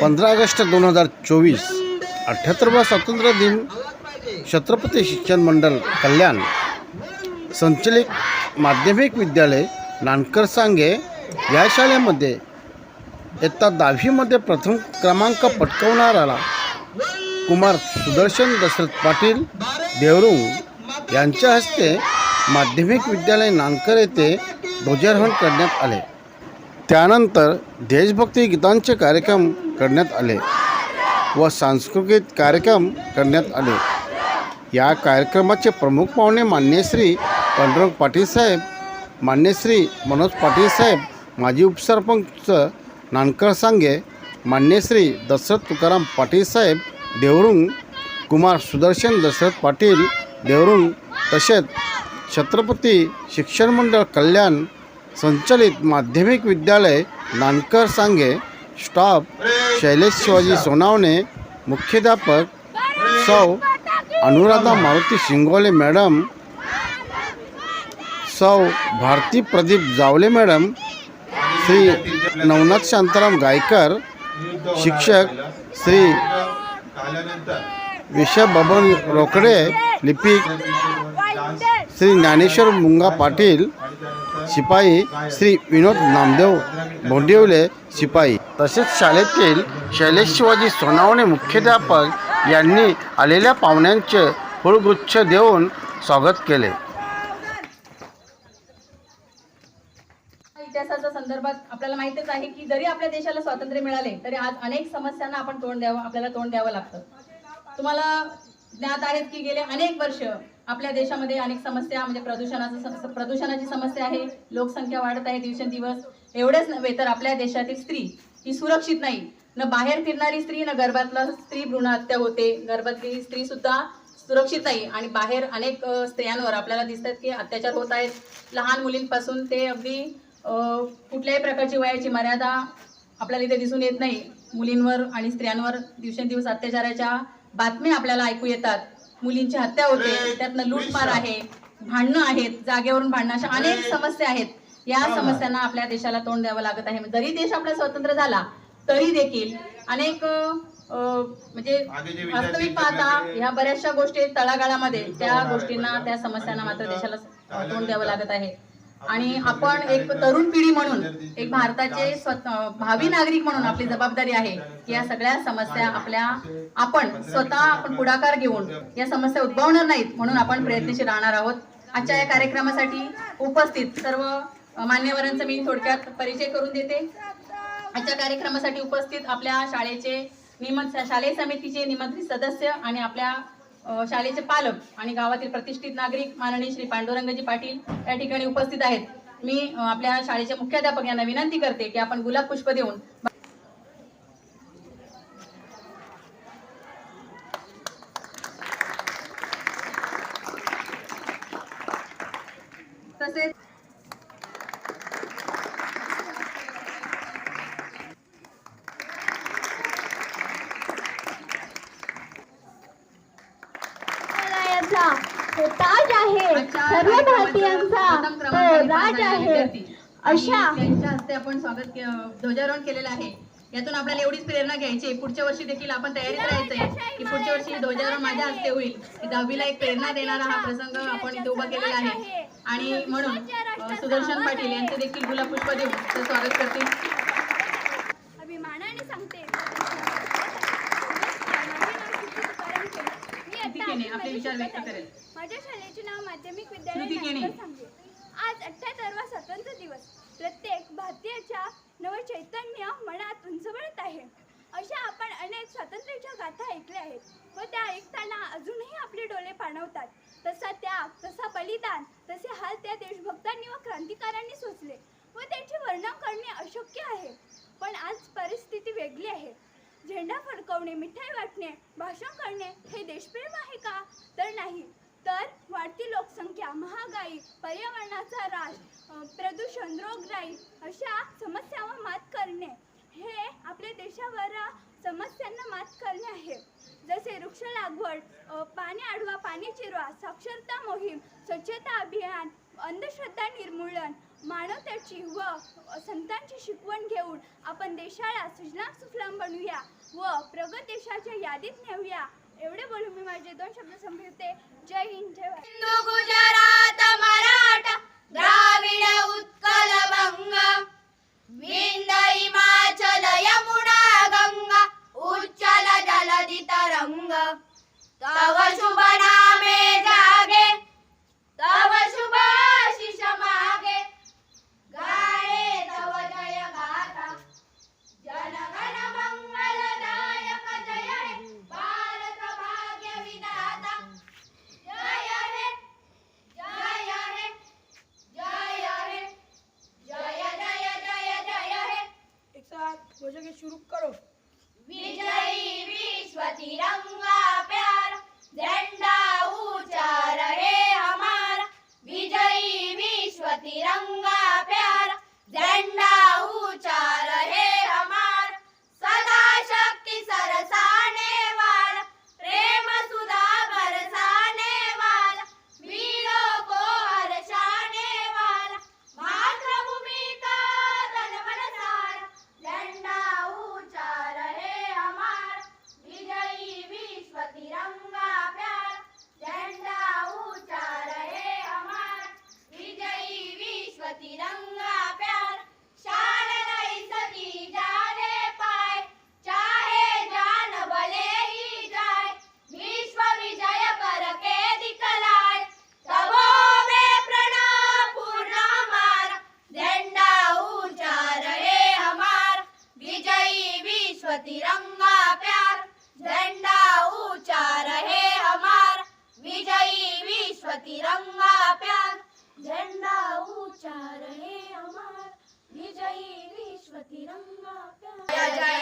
पंधरा ऑगस्ट दोन हजार चोवीस अठ्ठ्याहत्तरवा स्वातंत्र्य दिन छत्रपती शिक्षण मंडळ कल्याण संचलित माध्यमिक विद्यालय नानकर सांगे या शाळेमध्ये इयत्ता दहावीमध्ये प्रथम क्रमांक पटकवणारा कुमार सुदर्शन दशरथ पाटील देवरुंग यांच्या हस्ते माध्यमिक विद्यालय नानकर येथे ध्वजारोहण करण्यात आले. त्यानंतर देशभक्ती गीतांचे कार्यक्रम करण्यात आले व सांस्कृतिक कार्यक्रम करण्यात आले. या कार्यक्रमाचे प्रमुख पाहुणे मान्यश्री पंडरंग पांडुरंग पाटील साहेब मान्यश्री मनोज पाटील साहेब माजी उपसरपंच नानकर सांगे मान्यश्री दशरथ तुकाराम पाटील साहेब देवरुंग कुमार सुदर्शन दशरथ पाटील देवरुंग तसेच छत्रपती शिक्षण मंडळ कल्याण संचलित माध्यमिक विद्यालय नानकर सांगे स्टाफ शैलेश शिवाजी सोनावणे मुख्याध्यापक सौ अनुराधा मारुती शिंगोले मॅडम सौ भारती प्रदीप जावले मॅडम श्री नवनाथ शांताराम गायकर शिक्षक श्री विषय बबन रोकडे लिपिक श्री ज्ञानेश्वर मुंगा पाटील शिपाई श्री विनोद नामदेव भोंडिवले शिपाई। तसेच शाळेतील शैलेश शिवाजी सोनावणे मुख्याध्यापक यांनी आलेल्या पाहुण्यांचे फुलगुच्छ देऊन स्वागत केले. इतिहासाच्या संदर्भात आपल्याला माहितीच आहे की जरी आपल्या देशाला स्वातंत्र्य मिळाले तरी आज अनेक समस्यांना आपण तोंड द्यावं आपल्याला तोंड द्यावं लागतं. तुम्हाला ज्ञात आहेत की गेले अनेक वर्ष आपल्या देशामध्ये अनेक समस्या म्हणजे प्रदूषणाचं प्रदूषणाची समस्या आहे लोकसंख्या वाढत आहे दिवसेंदिवस. एवढेच नव्हे तर आपल्या देशातील स्त्री ही सुरक्षित नाही. न बाहेर फिरणारी स्त्री न गर्भातला स्त्री भ्रूण हत्या होते. गर्भातली स्त्री सुद्धा सुरक्षित नाही. आणि बाहेर अनेक स्त्रियांवर आपल्याला दिसतात की अत्याचार होत आहेत. लहान मुलींपासून ते अगदी कुठल्याही प्रकारची वयाची मर्यादा आपल्याला इथे दिसून येत नाही. मुलींवर आणि स्त्रियांवर दिवसेंदिवस अत्याचाराच्या बातम्या आपल्याला ऐकू येतात. मुलींची हत्या होते. त्यातनं लूटमार आहे. भांडणं आहेत. जागेवरून भांडणं अशा अनेक समस्या आहेत. या समस्यांना आपल्या देशाला तोंड द्यावं लागत आहे. जरी देश आपला स्वतंत्र झाला तरी देखील अनेक म्हणजे वास्तविक पाहता ह्या बऱ्याचशा गोष्टी तळागाळामध्ये त्या गोष्टींना त्या समस्यांना मात्र देशाला तोंड द्यावं लागत आहे. आणि आपण एक तरुण पिढी म्हणून एक भारताचे स्वत भावी नागरिक म्हणून आपली जबाबदारी आहे की या सगळ्या समस्या आपल्या आपण स्वतः आपण पुढाकार घेऊन या समस्या उद्भवणार नाहीत म्हणून आपण प्रयत्नशील राहणार आहोत. आजच्या या कार्यक्रमासाठी उपस्थित सर्व मान्यवरांचा मी थोडक्यात परिचय करून देते. आजच्या कार्यक्रमासाठी उपस्थित आपल्या शाळेचे निमंत शालेय समितीचे निमंत्रित सदस्य आणि आपल्या शाळेचे पालक आणि गावातील प्रतिष्ठित नागरिक माननीय श्री पांडुरंगजी पाटील या ठिकाणी उपस्थित आहेत. मी आपल्या शाळेचे मुख्याध्यापक यांना विनंती करते की आपण गुलाब पुष्प देऊन तसेच हिमालयाचा तो ताज आहे. सर्व भारतीयांचा तो राज आहे. अशा त्यांच्या हस्ते आपण स्वागत ध्वजारोहण केलेलं आहे. यातून आपल्याला एवढीच प्रेरणा घ्यायची. पुढच्या वर्षी देखील आपण तयारीत राहायचंय की पुढच्या वर्षी ध्वजारोहण माझ्या हस्ते होईल. दहावीला एक प्रेरणा देणारा हा प्रसंग आपण इथे उभा केलेला आहे. आणि म्हणून सुदर्शन पाटील यांचे देखील गुलाबपुष्प देऊन स्वागत करतील. विचार व्यक्त करेल. माझ्या शाळेचे नाव माध्यमिक विद्यालय. आज अठ्ठ्याहत्तरवा स्वातंत्र्य दिवस. प्रत्येक भारतीयाच्या नवचैतन्य मनात उंचवळत आहे. अशा आपण अनेक स्वातंत्र्याच्या गाथा ऐकल्या आहेत व त्या ऐकताना अजूनही आपले डोळे पाणवतात. तसा त्याग तसा बलिदान तसे हाल त्या देशभक्तांनी व क्रांतिकारांनी सोचले व त्याचे वर्णन करणे अशक्य आहे. पण आज परिस्थिती वेगळी आहे. झेंडा फडकवणे मिठाई वाटणे भाषण करणे हे देशप्रेम आहे का? तर नाही. तर वाढती लोकसंख्या महागाई पर्यावरणाचा ऱ्हास प्रदूषण रोगराई अशा समस्यांवर मात करणे हे आपल्या देशावर समस्यांना मात करणे आहे. जसे वृक्ष लागवड पाणी आडवा पाणी चिरवा साक्षरता मोहीम स्वच्छता अभियान अंधश्रद्धा निर्मूलन मानवतेची व संतांची शिकवण घेऊन आपण देशाला सुजलाम सुफलाम बनवूया व प्रगत देशाच्या यादीत नेऊया. एवढे बोलून मी माझे दोन शब्द संपवते. जय हिंद जय गुजरात मराठा विचार हे अमर. विजयी विश्व तिरंगा.